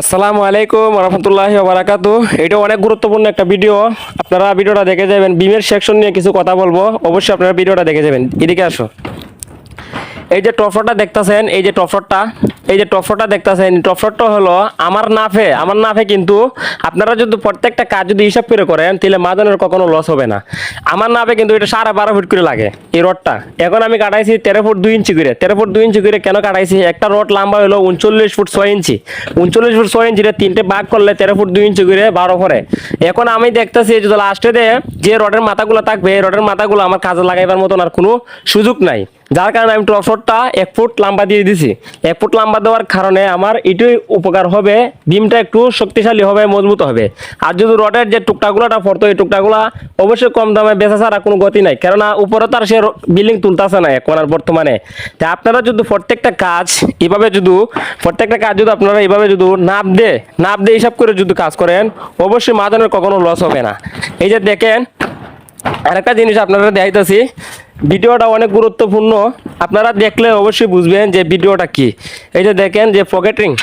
আসসালামু আলাইকুম রহমতুল্লাহি বারাকাতু এটা অনেক গুরুত্বপূর্ণ একটা ভিডিও। আপনারা ভিডিওটা দেখে যাবেন, বিমের সেকশন নিয়ে কিছু কথা বলব। অবশ্যই আপনারা ভিডিওটা দেখে যাবেন। এদিকে আসো। এই যে টফরটা দেখতাছেন, এই যে টফরটা এই যে টফরটা দেখতাছেন টফরটা হলো আমার নাফে। আমার নাফে কিন্তু আপনারা যদি প্রত্যেকটা কাজ যদি হিসাব করে করেন, তাহলে মাদনের কখনো লস হবে না। আমার নাফে কিন্তু এটা সাড়ে বারো ফুট করে লাগে, এই রডটা। এখন আমি কাটাইছি তেরো ফুট দুই ইঞ্চি করে। তেরো ফুট দুই ইঞ্চি করে কেন কাটাইছি? একটা রড লম্বা হলো উনচল্লিশ ফুট ছয় ইঞ্চি। উনচল্লিশ ফুট ছয় ইঞ্চিতে তিনটে ভাগ করলে তেরো ফুট দুই ইঞ্চি করে বারো করে এখন আমি দেখতেছি যদি লাস্টে যে রডের মাথাগুলো থাকবে, এই রডের মাথাগুলো আমার কাজে লাগাইবার মতন আর কোনো সুযোগ নাই। যার কারণে আমি ট্রফরটা এক ফুট লম্বা দিয়ে দিছি। এক ফুট লম্বা দেওয়ার কারণে আমার এটাই উপকার হবে বিমটা একটু শক্তিশালী হবে, মজবুত হবে। আর যদি রডের যে টুকটাগুলোটা পড়তো, এই টুকটাগুলা অবশ্যই কম দামে বেচা ছাড়া কোনো গতি নাই। কেননা উপরে তার সে বিল্ডিং তুলতেছে না এখন আর বর্তমানে। তা আপনারা যদি প্রত্যেকটা কাজ এভাবে যদি, প্রত্যেকটা কাজ যদি আপনারা এভাবে যদি নাপ দে নাপ দিয়ে হিসাব করে যদি কাজ করেন, অবশ্যই মাদনের কখনো লস হবে না। এই যে দেখেন, আরেকটা জিনিস আপনারা দেখাইতেছি ভিডিওটা অনেক গুরুত্বপূর্ণ। আপনারা দেখলে অবশ্যই বুঝবেন যে ভিডিওটা কি। এই যে দেখেন যে পকেট রিং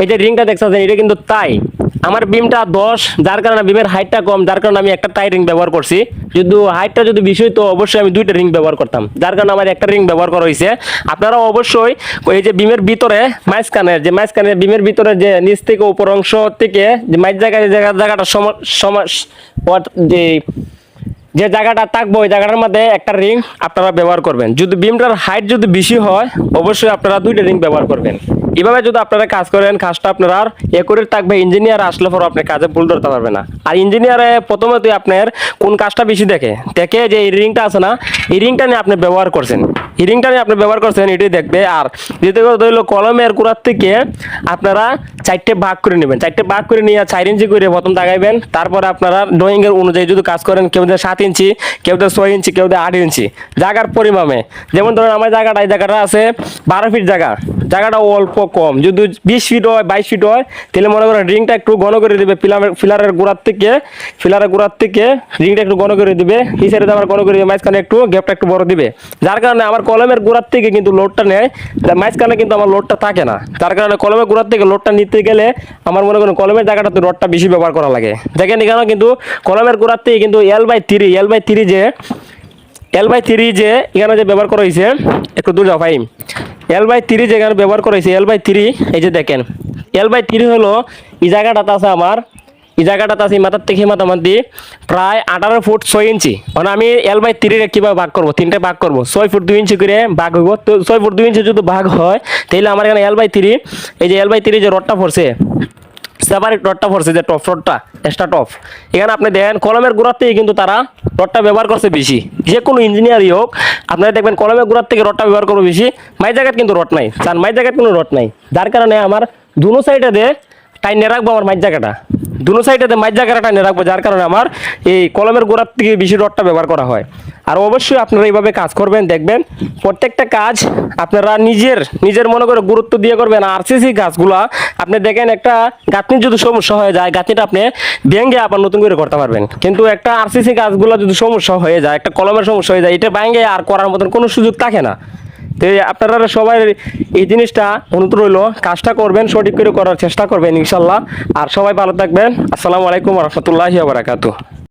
এই যে রিংটা দেখছেন এটা কিন্তু তাই আমার বিমটা দশ, যার কারণে বিমের হাইটটা কম, যার কারণে আমি একটা তাই রিং ব্যবহার করছি। যদি হাইটটা যদি বেশি হতো অবশ্যই আমি দুইটা রিং ব্যবহার করতাম। যার কারণে আমার একটা রিং ব্যবহার করা হয়েছে আপনারা অবশ্যই এই যে বিমের ভিতরে মাঝখানের, যে মাঝখানের বিমের ভিতরে যে নিচ থেকে উপর অংশ থেকে যে মাঝ জায়গায় জায়গাটা সম- যে যে জায়গাটা থাকব, ওই জায়গাটার মধ্যে একটা রিং আপনারা ব্যবহার করবেন। যদি বিমটার হাইট যদি বেশি হয়, অবশ্যই আপনারা দুইটা রিং ব্যবহার করবেন। এভাবে যদি আপনারা কাজ করেন, কাজটা আপনার আর একুরেট থাকবে, ইঞ্জিনিয়ার আসলে পর আপনি কাজে ভুল ধরতে পারবে না। আর ইঞ্জিনিয়ারে প্রথমত আপনার কোন কাজটা বেশি দেখে দেখে যে রিংটা আছে না, এই রিংটা নিয়ে আপনি ব্যবহার করছেন। এই রিংটা নিয়ে আপনি ব্যবহার করছেন, এটাই দেখবে। আর দ্বিতীয় কথা কলমের কুড়ার থেকে আপনারা চারটে ভাগ করে নেবেন। চারটে ভাগ করে নিয়ে চার ইঞ্চি করে প্রথম দাগাইবেন তারপরে আপনারা ড্রয়িং এর অনুযায়ী যদি কাজ করেন, কেউ দেয় সাত ইঞ্চি, কেউ দেয় ছয় ইঞ্চি, কেউ দেয় আট ইঞ্চি, জায়গার পরিমাণে যেমন ধরেন, আমার জায়গাটা, এই জায়গাটা আছে বারো ফিট জায়গা। জায়গাটা অল্প কম। যদি বিশ ফিট হয়, বাইশ ফিট হয়, তাহলে মনে করেন রিংটা একটু ঘন করে দিবে ফিলারের ফিলারের গোড়ার থেকে ফিলারের গোড়ার থেকে রিংটা একটু ঘন করে দিবে। সাইডে আবার ঘন করে দিবে, মাঝখানে একটু গ্যাপটা একটু বড় দিবে। যার কারণে আমার কলমের গোড়ার থেকে কিন্তু লোডটা নেয়। মাঝখানে কিন্তু আমার লোডটা থাকে না। তার কারণে কলমের গোড়ার থেকে লোডটা নিতে গেলে আমার মনে করেন কলমের জায়গাটাতে রডটা বেশি ব্যবহার করা লাগে। দেখেন এখানে কিন্তু কলমের গোড়ার থেকে কিন্তু L by three L by three যে এল বাই থ্রি যে এখানে যে ব্যবহার করা হয়েছে, একটু দূর যাও ফাইম এল বাই থ্রি যেখানে ব্যবহার করেছি এল বাই থ্রি এই যে দেখেন। এল বাই থ্রি হলো এই জায়গাটাতে আছে আমার। এই জায়গাটাতে আছে মাথার থেকে মাতামাতি প্রায় আঠারো ফুট ছয় ইঞ্চি। মানে আমি এল বাই থ্রি কীভাবে ভাগ করব? তিনটে ভাগ করব। ছয় ফুট দুই ইঞ্চি করে ভাগ হইব। তো ছয় ফুট দুই ইঞ্চি যদি ভাগ হয়, তাহলে আমার এখানে এল বাই থ্রি এই যে এল বাই থ্রি যে রডটা পড়ছে সেপারেট রডটা পড়ছে যে টপ রডটা এক্সট্রা টপ। এখানে আপনি দেখেন, কলমের গোড়ার থেকে কিন্তু তারা রডটা ব্যবহার করছে বেশি। যে কোনো ইঞ্জিনিয়ারই হোক, আপনারা দেখবেন কলমের গোড়ার থেকে রডটা ব্যবহার করব বেশি। মাই জায়গায় কিন্তু রড নাই। তার মাই জায়গায় কোনো রড নাই। যার কারণে আমার দুনো সাইডে টাইনে রাখব আমার মাইর জায়গাটা। দুনো সাইডে মাইর জায়গাটা টাইনে রাখব, যার কারণে আমার এই কলমের গোড়ার থেকে বেশি রডটা ব্যবহার করা হয়। আর অবশ্যই আপনারা এইভাবে কাজ করবেন, দেখবেন প্রত্যেকটা কাজ আপনারা নিজের নিজের মনে করে গুরুত্ব দিয়ে করবেন। আর আরসিসি গাছগুলা, আপনি দেখেন একটা গাঁথনির যদি সমস্যা হয়ে যায়, গাঁথনিটা আপনি ভেঙে আবার নতুন করে করতে পারবেন। কিন্তু একটা আরসিসি গাছগুলো যদি সমস্যা হয়ে যায়, একটা কলমের সমস্যা হয়ে যায়, এটা ভেঙে আর করার মতন কোনো সুযোগ থাকে না। তো আপনারা সবাই এই জিনিসটা অনুরোধ রইল, কাজটা করবেন, সঠিক করে করার চেষ্টা করবেন, ইনশাল্লাহ। আর সবাই ভালো থাকবেন। আসসালামু আলাইকুম রহমতুল্লাহ বারাকাতু